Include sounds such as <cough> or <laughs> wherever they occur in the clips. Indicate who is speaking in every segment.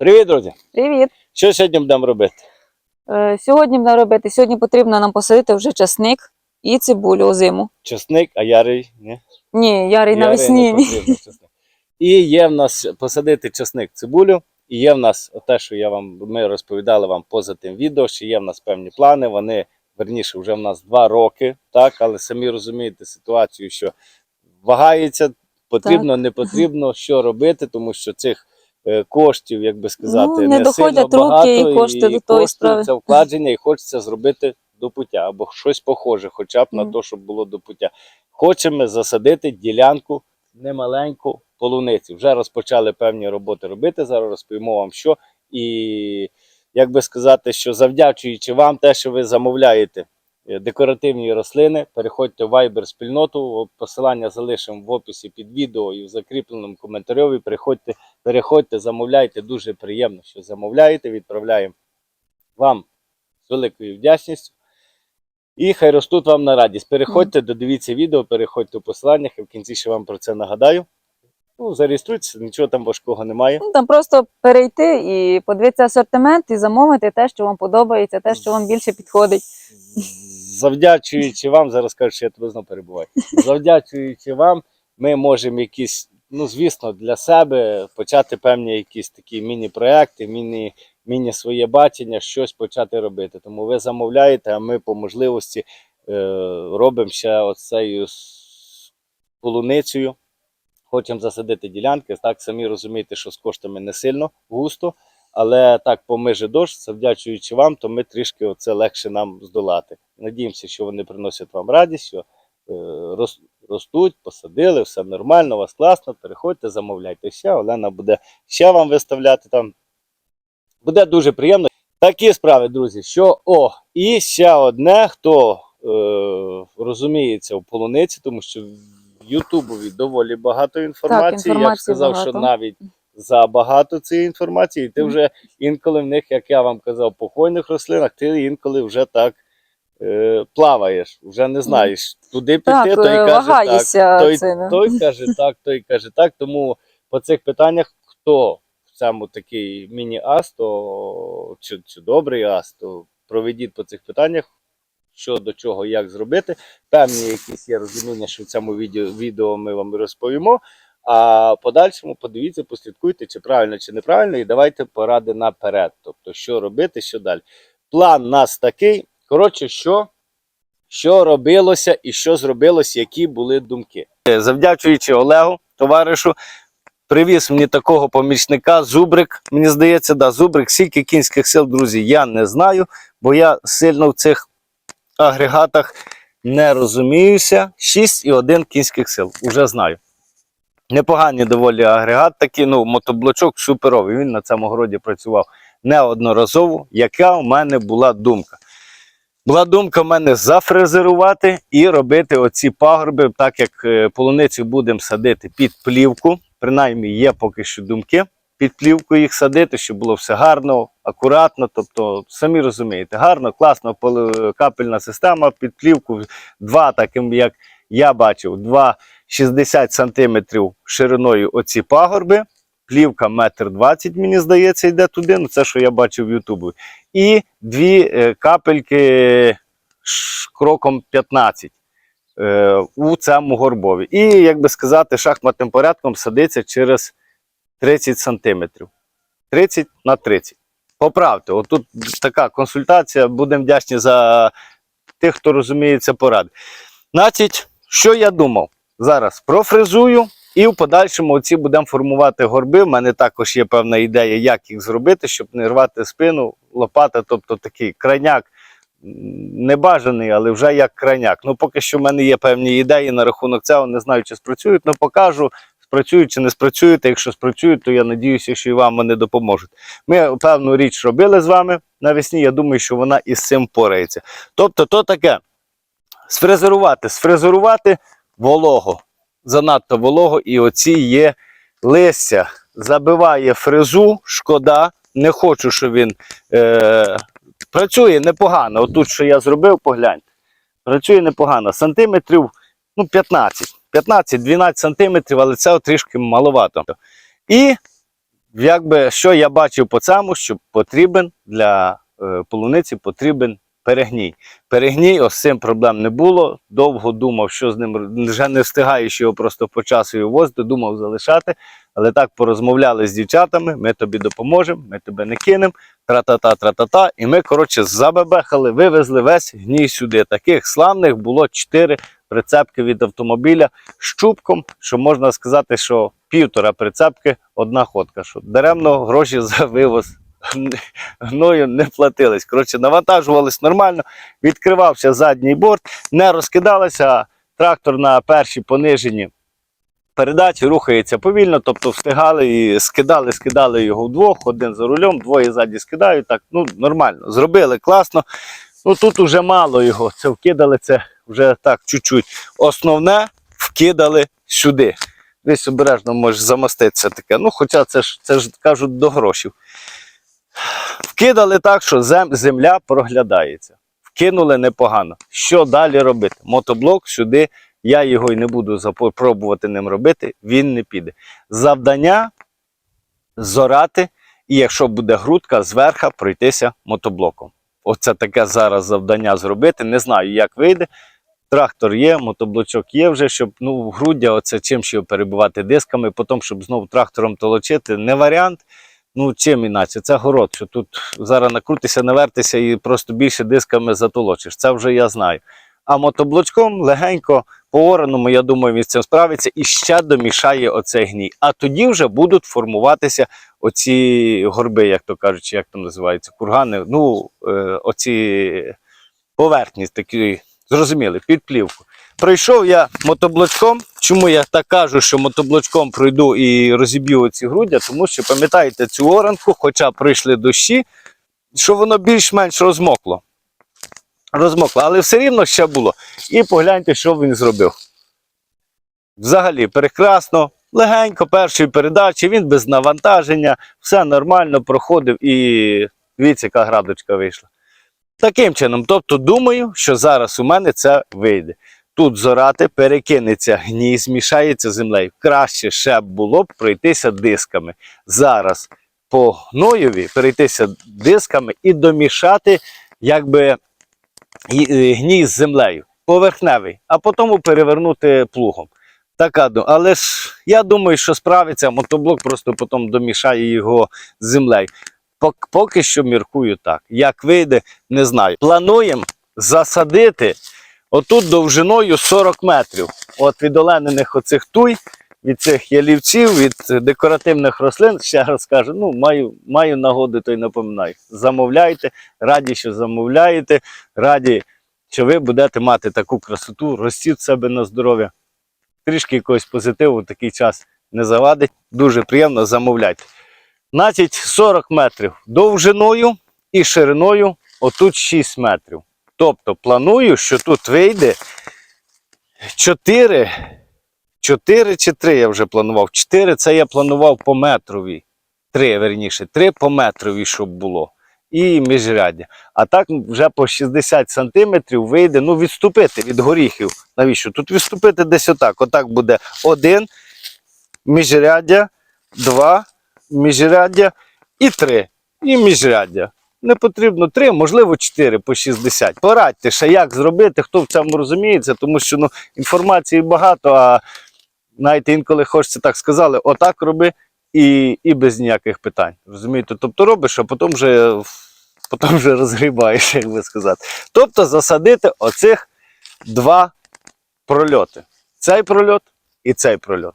Speaker 1: Привіт, друзі!
Speaker 2: Привіт!
Speaker 1: Що сьогодні будемо робити?
Speaker 2: Е, Сьогодні будемо робити. Сьогодні потрібно нам посадити вже часник і цибулю озиму.
Speaker 1: Чесник, а ярий? Ні?
Speaker 2: Ні, ярий навесні. ні.
Speaker 1: І є в нас посадити чесник цибулю. І є в нас те, що я вам ми розповідали вам поза тим відео, що є в нас певні плани. Вони верніше вже в нас два роки, так, але самі розумієте ситуацію, що вагається, потрібно, не потрібно, що робити, тому що цих коштів, як би сказати,
Speaker 2: Ну, не
Speaker 1: не
Speaker 2: доходять
Speaker 1: сильно
Speaker 2: руки і кошти до тої справи.
Speaker 1: це вкладення, і хочеться зробити до пуття або щось похоже, хоча б на те, щоб було до пуття. Хочемо засадити ділянку немаленьку полуниці. Вже розпочали певні роботи робити. Зараз розповімо вам що. І як би сказати, що завдячуючи вам те, що ви замовляєте е, декоративні рослини, переходьте в Viber спільноту. Посилання залишимо в описі під відео і в закріпленому коментарі. Переходьте, переходьте, замовляйте. Дуже приємно, що замовляєте. Відправляємо вам з великою вдячністю. І хай ростуть вам на радість. Переходьте, додивіться відео, переходьте у посиланнях, я в кінці ще вам про це нагадаю. Ну, зареєструйтеся, нічого там важкого немає.
Speaker 2: Ну, Там просто перейти і подивитися асортимент і замовити те, що вам подобається, те, що вам більше підходить.
Speaker 1: Завдячуючи вам, зараз кажу, що я тебе знову перебуваю. <laughs> Завдячуючи вам, ми можемо якісь, ну звісно, для себе почати певні якісь такі міні-проекти, міні, міні своє бачення, щось почати робити. Тому ви замовляєте, а ми по можливості е, робимо ще оцею полуницею. Хочемо засадити ділянки. Так самі розумієте, що з коштами не сильно густо. Але так, по межі дощ, завдячуючи вам, то ми трішки оце легше нам здолати. Надіємося, що вони приносять вам радість, що е, рос- ростуть, посадили, все нормально, у вас класно. Переходьте, замовляйте ще. Олена буде ще вам виставляти там. Буде дуже приємно. Такі справи, друзі. Що о, і ще одне, хто е, розуміється в полуниці, тому що в Ютубові доволі багато інформації. Я б сказав, що навіть забагато цієї інформації. і
Speaker 2: Ти
Speaker 1: вже інколи в них, як я вам казав, по хвойних рослинах, ти інколи вже так е, плаваєш, вже не знаєш, туди піти, той
Speaker 2: е,
Speaker 1: каже так. Той, той каже так, той каже так. Тому по цих питаннях, хто в цьому такий міні-ас, то чи, чи добрий ас, то проведіть по цих питаннях. Що до чого, як зробити. Певні якісь є розуміння, що в цьому відео, відео ми вам розповімо. А подальшому подивіться, послідкуйте, чи правильно, чи неправильно, і давайте поради наперед. Тобто, що робити, що далі. План у нас такий. Коротше, що, що робилося і що зробилось, які були думки. Е, Завдячуючи Олегу, товаришу, привіз мені такого помічника, Зубрик. Мені здається, да, Зубрик, скільки кінських сил, друзі, я не знаю, бо я сильно в цих агрегатах не розуміюся. 6,1 кінських сил, уже знаю. Непоганий доволі агрегат, такий, ну, мотоблочок суперовий. Він на цьому городі працював неодноразово. Яка у мене була думка? Була думка в мене зафрезерувати і робити оці пагорби, так як е, полуницю будемо садити під плівку. Принаймні є поки що думки під плівку їх садити, щоб було все гарно, акуратно. Тобто, самі розумієте, гарно, класно, капельна система під плівку. Два, таким як я бачив, 2,60 см шириною оці пагорби. Плівка метр двадцять, мені здається, йде туди. Ну, це, що я бачив в Ютубі. І дві е, капельки кроком 15 е, у цьому горбові. І, як би сказати, шахматним порядком садиться через 30 сантиметрів. 30 на 30. Поправте, отут така консультація. Будемо вдячні за тих, хто розуміється поради. Значить, що я думав? Зараз профрезую і в подальшому оці будемо формувати горби. У мене також є певна ідея, як їх зробити, щоб не рвати спину, лопата, тобто такий крайняк. м, Небажаний, але вже як крайняк. Ну, поки що в мене є певні ідеї на рахунок цього. Не знаю, чи спрацюють, але покажу. Спрацюють чи не спрацюють. Якщо спрацюють, то я надіюся, що і вам вони допоможуть. Ми певну річ робили з вами навесні. Я думаю, що вона із цим порається. Тобто, то таке сфрезерувати, сфрезерувати волого. Занадто волого, і оці є листя. Забиває фрезу, шкода. Не хочу, щоб він е, працює непогано. Отут, що я зробив, погляньте. Працює непогано. Сантиметрів ну, 15. 15-12 сантиметрів, але це трішки маловато. І якби що я бачив по цьому, що потрібен для е, полуниці потрібен перегній. Перегній, ось цим проблем не було. Довго думав, що з ним вже не встигаєш його просто по часу возити, думав залишати. Але так порозмовляли з дівчатами, ми тобі допоможемо, ми тебе не кинемо, тра-та-та, тра-та-та. І ми, коротше, забебехали, вивезли весь гній сюди. Таких славних було чотири прицепки від автомобіля з чубком, що можна сказати, що півтора прицепки, одна ходка. Що даремно гроші за вивоз <laughs> гною не платились. Коротше, навантажувались нормально, відкривався задній борт, не розкидалося, трактор на першій пониженні передачі рухається повільно, тобто встигали і скидали, скидали його вдвох, один за рулем, двоє ззаді скидають. Так, ну нормально. Зробили класно. Ну тут уже мало його. Це вкидали це вже так чуть-чуть. Основне вкидали сюди. Десь обережно може замоститися таке. Ну, хоча це ж це ж кажуть до грошів. Вкидали так, що земля проглядається. Вкинули непогано. Що далі робити? Мотоблок сюди, я його й не буду пробувати ним робити, він не піде. Завдання зорати, і якщо буде грудка, зверха пройтися мотоблоком. Оце таке зараз завдання зробити. Не знаю, як вийде. Трактор є, мотоблочок є вже, щоб ну, груддя, оце чим ще перебивати дисками, потім, щоб знову трактором толочити, не варіант. Ну, чим іначе? Це город, що тут зараз накрутися, навертися і просто більше дисками затолочиш. Це вже я знаю. А мотоблочком легенько по ораному, я думаю, він з цим справиться і ще домішає оцей гній. А тоді вже будуть формуватися оці горби, як то кажуть, як там називаються, кургани. Ну, е, оці поверхні такі, зрозуміли, під. Пройшов я мотоблочком. Чому я так кажу, що мотоблочком пройду і розіб'ю оці груддя? Тому що пам'ятаєте цю оранку, хоча прийшли дощі, що воно більш-менш розмокло. Розмокло, але все рівно ще було. І погляньте, що він зробив. Взагалі, прекрасно, легенько, першої передачі, він без навантаження, все нормально проходив і дивіться, яка градочка вийшла. Таким чином, тобто думаю, що зараз у мене це вийде. Тут зорати, перекинеться гній, змішається землею. Краще ще було б пройтися дисками. Зараз по гноєві перейтися дисками і домішати якби е, гній з землею, поверхневий, а потім перевернути плугом. Така, але ж я думаю, що справиться, мотоблок просто потім домішає його з землею. Поки що міркую так. Як вийде, не знаю. Плануємо засадити отут довжиною 40 метрів. От від оленених оцих туй, від цих ялівців, від декоративних рослин, ще раз кажу, ну, маю, маю нагоду, то й напоминаю. Замовляйте, раді, що замовляєте, раді, що ви будете мати таку красоту, ростіть себе на здоров'я. Трішки якогось позитиву в такий час не завадить. Дуже приємно замовляйте. Значить, 40 метрів довжиною і шириною отут 6 метрів. Тобто планую, що тут вийде 4, 4 чи 3 я вже планував. 4 це я планував по метрові. 3, верніше, 3 по метрові, щоб було. І міжряддя. А так вже по 60 сантиметрів вийде, ну, відступити від горіхів. Навіщо? Тут відступити десь отак. Отак буде один міжряддя, два міжряддя і три. І міжряддя. Не потрібно три, можливо, чотири по 60. Порадьте ще, як зробити, хто в цьому розуміється, тому що ну, інформації багато, а знаєте, інколи хочеться так сказали, отак роби і, і без ніяких питань. Розумієте? Тобто робиш, а потім вже, потім вже розгрібаєш, як би сказати. Тобто засадити оцих два прольоти. Цей прольот і цей прольот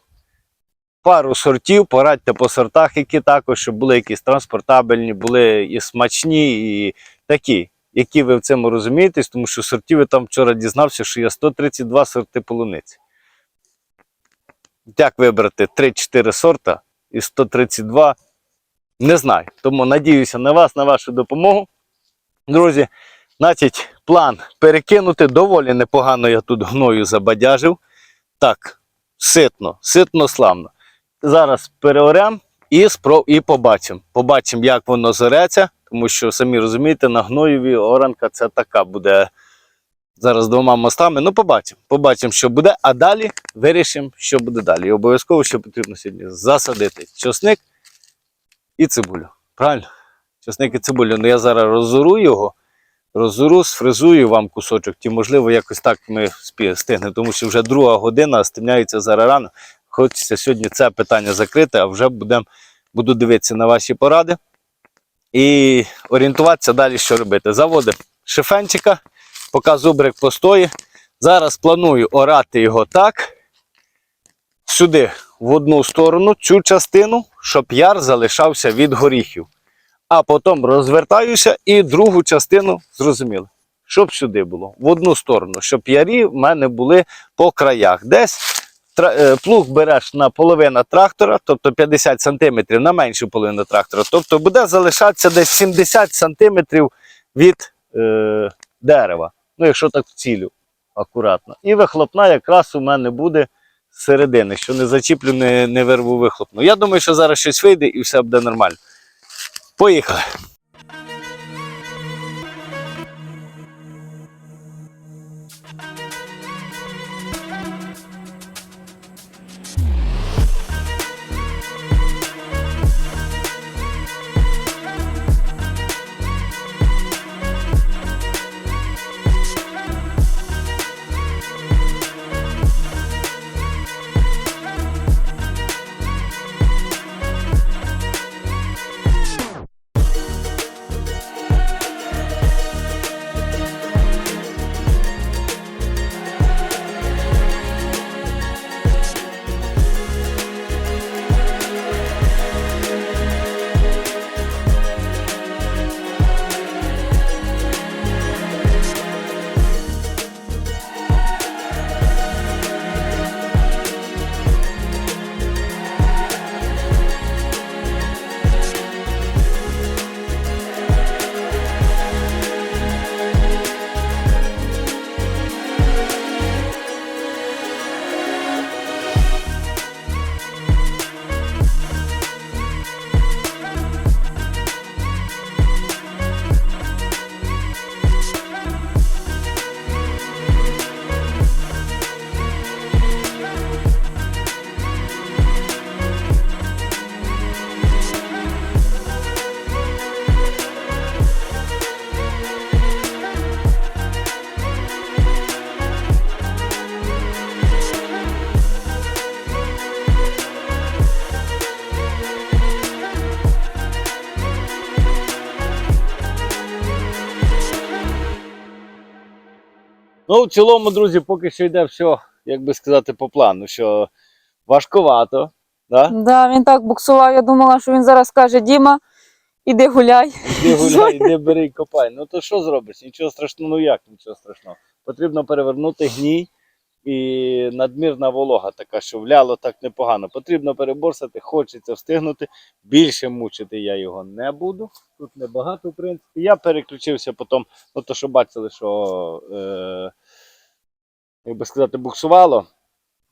Speaker 1: пару сортів, порадьте по сортах, які також, щоб були якісь транспортабельні, були і смачні, і такі, які ви в цьому розумієтесь, тому що сортів я там вчора дізнався, що є 132 сорти полуниці. Як вибрати 3-4 сорта і 132, не знаю. Тому надіюся на вас, на вашу допомогу. Друзі, значить, план перекинути доволі непогано я тут гною забадяжив. Так, ситно, ситно, славно зараз переорем і і побачимо. Побачимо, як воно зореться, тому що самі розумієте, на гноєві оранка це така буде зараз двома мостами. Ну, побачимо. Побачимо, що буде, а далі вирішимо, що буде далі. І обов'язково, що потрібно сьогодні засадити чосник і цибулю. Правильно? Часник і цибулю. Ну я зараз розору його, розору, сфризую вам кусочок, ті, можливо, якось так ми спі- встигнемо, тому що вже друга година, стемняється зараз рано. Хочеться сьогодні це питання закрити, а вже будем, буду дивитися на ваші поради і орієнтуватися далі, що робити. Заводимо шифенчика, поки зубрик постоїть. Зараз планую орати його так, сюди, в одну сторону, цю частину, щоб яр залишався від горіхів. А потім розвертаюся і другу частину зрозуміло. Щоб сюди було, в одну сторону, щоб ярі в мене були по краях. Десь плуг береш на половину трактора, тобто 50 см на меншу половину трактора, тобто буде залишатися десь 70 см від е, дерева. Ну, якщо так в цілю, акуратно. І вихлопна якраз у мене буде середини, що не зачіплю, не, не вирву вихлопну. Я думаю, що зараз щось вийде і все буде нормально. Поїхали. Ну, в цілому, друзі, поки що йде все, як би сказати, по плану, що важковато. Да?
Speaker 2: Да, він так буксував, я думала, що він зараз каже, Діма, іди гуляй.
Speaker 1: Іди <laughs> гуляй, іди бери і копай. Ну то що зробиш? Нічого страшного, ну як нічого страшного. Потрібно перевернути гній і надмірна волога така, що вляло так непогано. Потрібно переборсати, хочеться встигнути. Більше мучити я його не буду. Тут небагато, в принципі. Я переключився потім, ну то що бачили, що е, як би сказати, буксувало.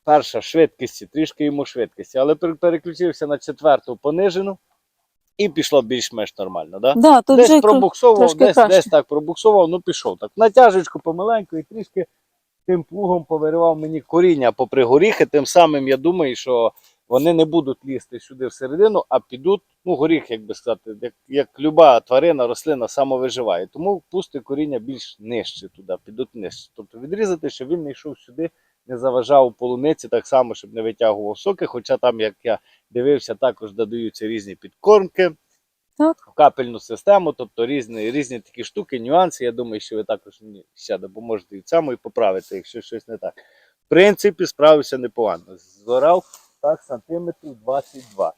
Speaker 1: Перша швидкості, трішки йому швидкості, але переключився на четверту понижену і пішло більш-менш нормально. Да?
Speaker 2: Да, тут
Speaker 1: десь пробуксовував, десь,
Speaker 2: краще.
Speaker 1: десь так пробуксовував, ну пішов так. Натяжечку помаленьку і трішки тим плугом повиривав мені коріння попри горіхи. Тим самим я думаю, що вони не будуть лізти сюди всередину, а підуть, ну, горіх, як би сказати, як, як люба тварина, рослина самовиживає. Тому пусти коріння більш нижче туди, підуть нижче. Тобто відрізати, щоб він не йшов сюди, не заважав полуниці, так само, щоб не витягував соки. Хоча там, як я дивився, також додаються різні підкормки
Speaker 2: Так.
Speaker 1: капельну систему, тобто різні, різні такі штуки, нюанси. Я думаю, що ви також ще допоможете і цьому і поправити, якщо щось не так. В принципі, справився непогано. Зорав так сантиметрів 22.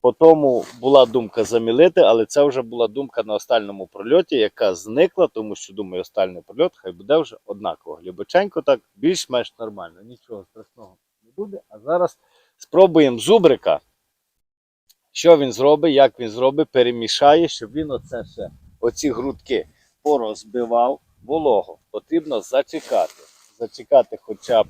Speaker 1: По тому була думка замілити, але це вже була думка на остальному прольоті, яка зникла, тому що думаю, остальний прольот хай буде вже однаково. Глибоченько так, більш-менш нормально. Нічого страшного не буде. А зараз спробуємо зубрика. Що він зробить, як він зробить, перемішає, щоб він оце все, оці грудки порозбивав волого. Потрібно зачекати. Зачекати хоча б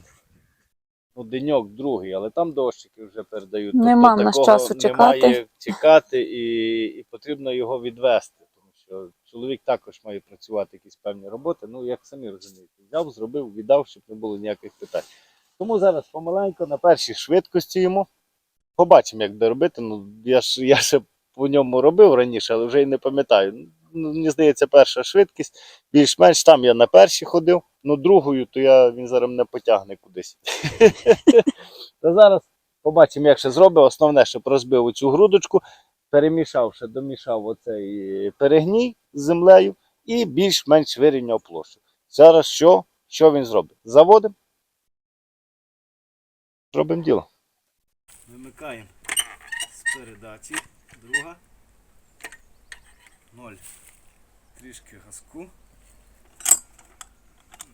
Speaker 1: ну, деньок другий, але там дощики вже передають.
Speaker 2: Нема в нас
Speaker 1: такого
Speaker 2: часу
Speaker 1: немає
Speaker 2: чекати.
Speaker 1: чекати і, і потрібно його відвести. Тому що чоловік також має працювати якісь певні роботи. Ну, як самі розумієте, взяв, зробив, віддав, щоб не було ніяких питань. Тому зараз помаленьку на першій швидкості йому. Побачимо, як буде робити. Ну, я ж я ще по ньому робив раніше, але вже й не пам'ятаю. Ну, Мені здається, перша швидкість. Більш-менш там я на першій ходив, ну другою, то я, він зараз мене потягне кудись. <laughs> Та зараз побачимо, як ще зробив. Основне, щоб розбив оцю грудочку, перемішав ще, домішав оцей перегній з землею і більш-менш вирівняв площу. Зараз що? Що він зробить? Заводимо. Робимо діло. Вимикаємо з передачі. Друга. Ноль. Трішки газку.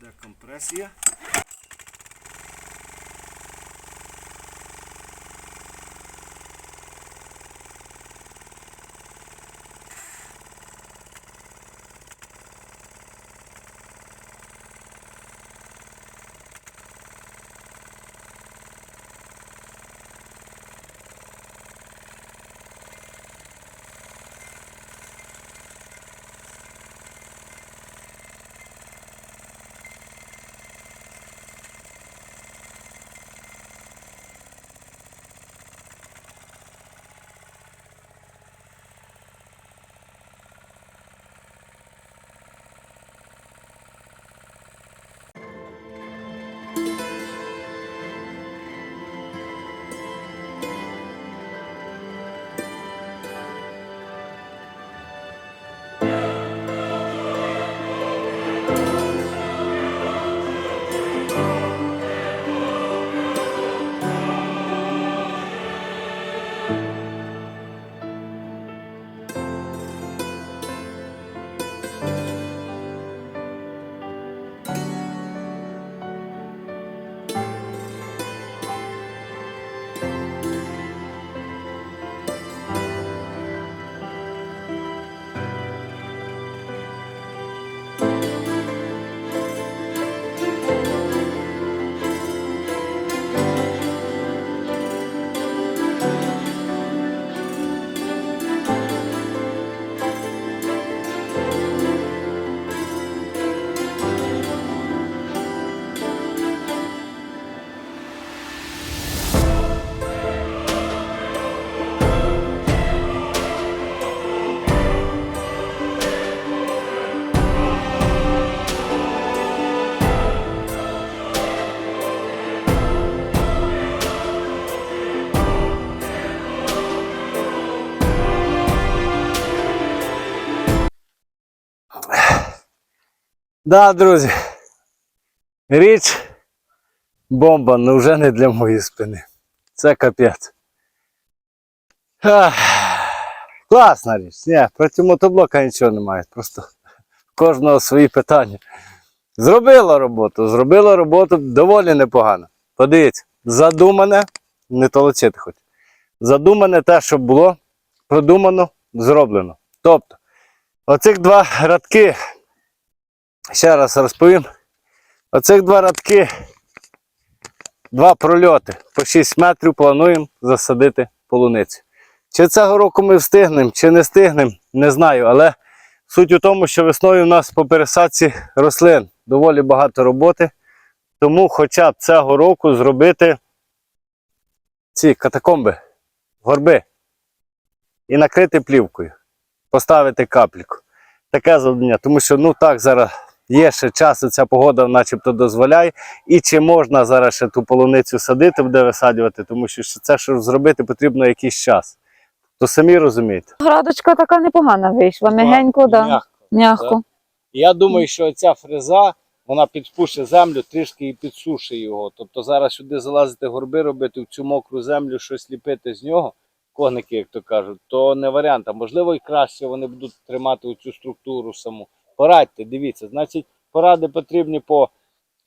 Speaker 1: Декомпресія. Да, друзі. Річ бомба, але вже не для моєї спини. Це капець. Класна річ. Ні, проти мотоблока нічого немає. Просто кожного свої питання. Зробила роботу, зробила роботу доволі непогано. Подивіться, задумане, не толочити хоч. Задумане те, що було продумано, зроблено. Тобто, оцих два радки Ще раз розповім. Оцих два радки, два прольоти по 6 метрів плануємо засадити полуницю. Чи цього року ми встигнемо, чи не встигнемо, не знаю. Але суть у тому, що весною у нас по пересадці рослин доволі багато роботи. Тому хоча б цього року зробити ці катакомби, горби і накрити плівкою, поставити капліку. Таке завдання, тому що ну так зараз є ще час, ця погода начебто дозволяє. І чи можна зараз ще ту полуницю садити, буде висаджувати, тому що це, щоб зробити, потрібно якийсь час. То самі розумієте.
Speaker 2: Градочка така непогана вийшла. Мягенько, да.
Speaker 1: М'яко.
Speaker 2: м'ягко.
Speaker 1: Я думаю, що ця фреза вона підпушить землю, трішки і підсушить його. Тобто зараз сюди залазити горби робити в цю мокру землю, щось ліпити з нього, когники, як то кажуть, то не варіант. А можливо і краще вони будуть тримати цю структуру саму. Порадьте, дивіться, значить, поради потрібні по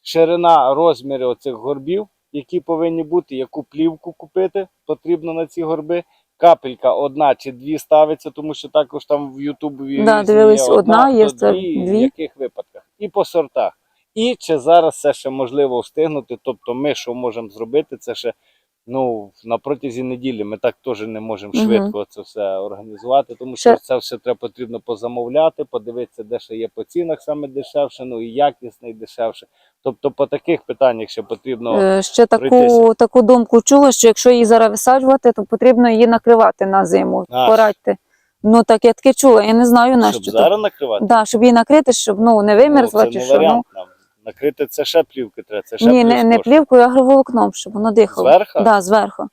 Speaker 1: ширина, розміри оцих горбів, які повинні бути, яку плівку купити потрібно на ці горби. Капелька одна чи дві ставиться, тому що також там в Ютубі
Speaker 2: Да, дивились, одна є,
Speaker 1: то дві,
Speaker 2: дві.
Speaker 1: в яких випадках. І по сортах. І чи зараз це ще можливо встигнути. Тобто ми що можемо зробити, це ще Ну, на протязі неділі ми так теж не можемо
Speaker 2: Мгм.
Speaker 1: швидко це все організувати, тому
Speaker 2: Ще-
Speaker 1: що це все треба потрібно позамовляти, подивитися, де ще є по цінах саме дешевше, ну і якісне і дешевше. Тобто по таких питаннях ще потрібно
Speaker 2: Е, Ще таку,
Speaker 1: пройтися.
Speaker 2: таку думку чула, що якщо її зараз висаджувати, то потрібно її накривати на зиму.
Speaker 1: А,
Speaker 2: Порадьте. Ну так я таке чула, я не знаю на
Speaker 1: щоб
Speaker 2: що.
Speaker 1: зараз накривати.
Speaker 2: Да, щоб її накрити, щоб ну, не вимерзла
Speaker 1: ну,
Speaker 2: чи що. Ну,
Speaker 1: нам. Накрити це ще плівки треба, це ще
Speaker 2: ні, не, не плівкою, а агроволокном, щоб воно дихало.
Speaker 1: Зверху?
Speaker 2: Да, зверху.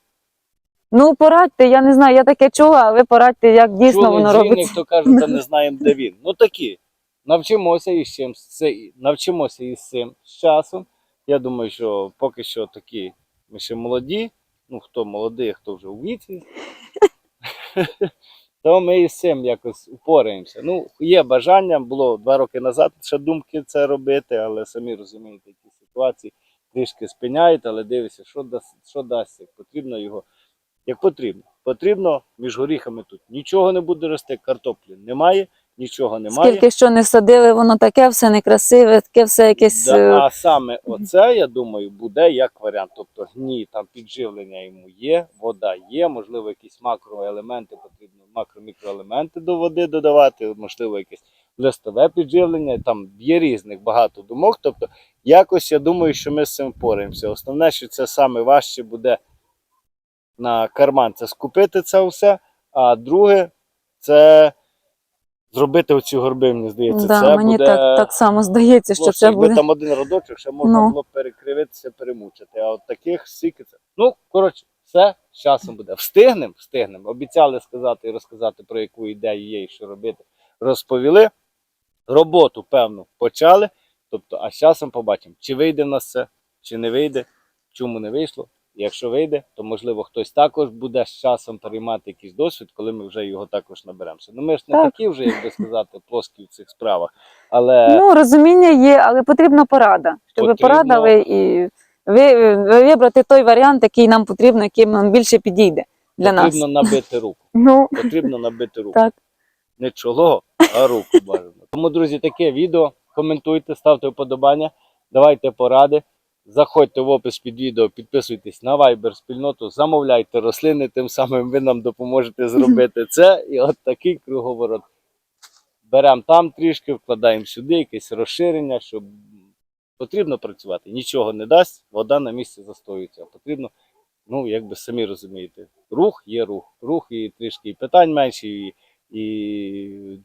Speaker 2: Ну, порадьте, я не знаю, я таке чула, а ви порадьте, як дійсно
Speaker 1: Чули
Speaker 2: воно
Speaker 1: дзвінок,
Speaker 2: робиться.
Speaker 1: хто каже, та не <laughs> знаємо, де він. Ну такі. Навчимося із чим це навчимося із цим з часом. Я думаю, що поки що такі ми ще молоді. Ну хто молодий, хто вже у віці. <laughs> То ми із цим якось упораємося. Ну, є бажання, було два роки назад ще думки це робити, але самі розумієте, які ситуації трішки спиняють, але дивишся, що дасть, що дасть, як потрібно його. Як потрібно. Потрібно між горіхами тут нічого не буде рости, картоплі немає, нічого немає.
Speaker 2: Скільки що не садили, воно таке все некрасиве, таке все якесь.
Speaker 1: Да,
Speaker 2: е,
Speaker 1: а саме оце, я думаю, буде як варіант. Тобто гній, там підживлення йому є, вода є, можливо, якісь макроелементи потрібно, макро-мікроелементи до води додавати, можливо, якесь листове підживлення. Там є різних багато думок. Тобто, якось я думаю, що ми з цим впораємося. Основне, що це саме важче буде на карман це скупити це все. А друге, це зробити оцю горби, мені здається.
Speaker 2: да,
Speaker 1: це
Speaker 2: мені
Speaker 1: буде...
Speaker 2: так, так само здається, що
Speaker 1: Хлопці,
Speaker 2: це
Speaker 1: якби
Speaker 2: буде.
Speaker 1: там один родочок, ще можна
Speaker 2: Ну.
Speaker 1: було перекривитися, перемучити. А от таких стільки це. Ну, коротше, все з часом буде. Встигнемо, встигнемо. Обіцяли сказати і розказати, про яку ідею є і що робити. Розповіли. Роботу, певно, почали. Тобто, а з часом побачимо, чи вийде в нас це, чи не вийде, чому не вийшло. Якщо вийде, то можливо хтось також буде з часом переймати якийсь досвід, коли ми вже його також наберемося. Ну ми ж не
Speaker 2: Так.
Speaker 1: такі вже, як би сказати, плоскі в цих справах. Але
Speaker 2: Ну, розуміння є, але потрібна порада. Щоб
Speaker 1: Потрібно.
Speaker 2: порадили і ви, ви вибрати той варіант, який нам потрібно, який нам більше підійде для нас.
Speaker 1: потрібно набити руку. <laughs>
Speaker 2: Ну,
Speaker 1: Потрібно набити руку.
Speaker 2: так.
Speaker 1: Не чоло, а руку бажано. Тому, друзі, таке відео. Коментуйте, ставте вподобання, давайте поради. Заходьте в опис під відео, підписуйтесь на Viber спільноту, замовляйте рослини, тим самим ви нам допоможете зробити це. І от такий круговорот. Беремо там трішки, вкладаємо сюди якесь розширення, щоб потрібно працювати. Нічого не дасть, вода на місці застоюється. Потрібно, ну, як би самі розумієте, рух є рух. Рух і трішки і питань менше, і, і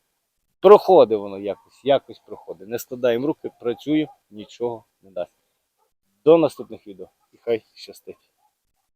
Speaker 1: проходить воно якось, якось проходить. Не складаємо руки, працюємо, нічого не дасть. До наступних відео. І хай щастить.